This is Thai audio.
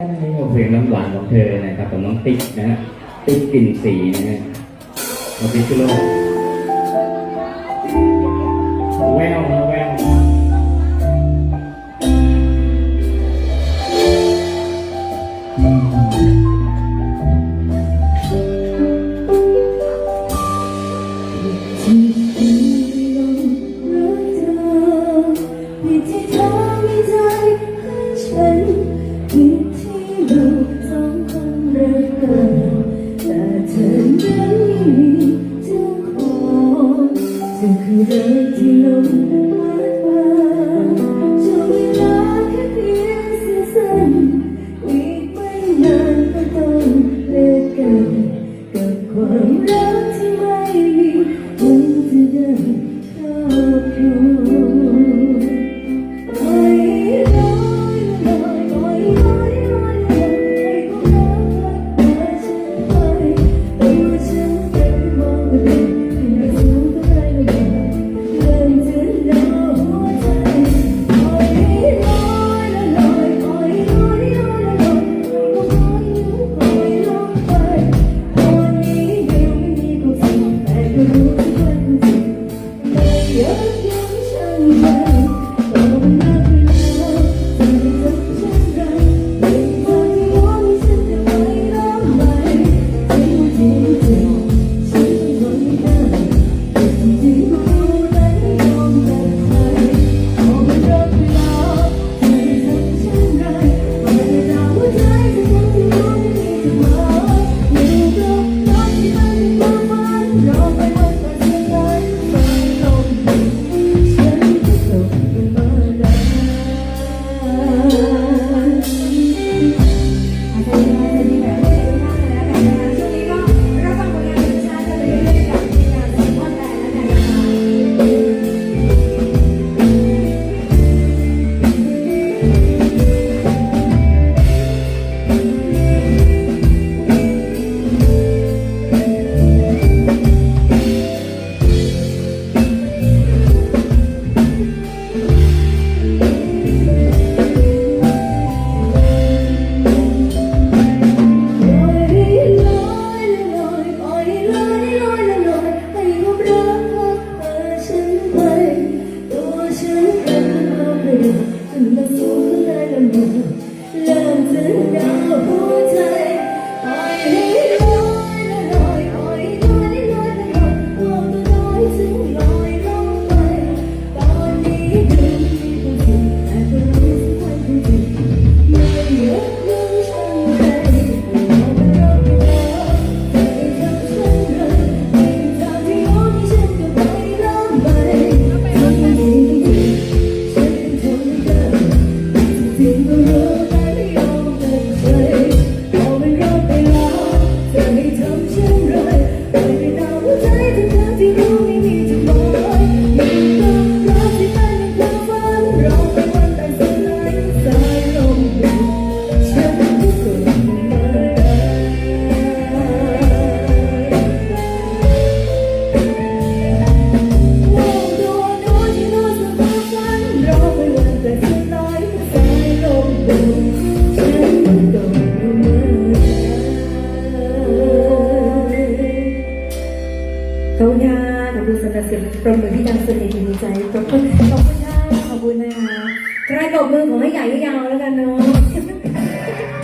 นี่เพลงน้ำหวานของเธอนะครับกับน้องติ๊กนะฮะติ๊กกลิ่นสีนะฮะออฟฟิเชียลแววแววอืม รักที่ลง Yeah. ปรบมือพี่ดังสุดในจิตใจขอบคุณขอบคุณค่ะขอบคุณนะคะกระดกมือของแม่ใหญ่ยาวแล้วกันเนาะ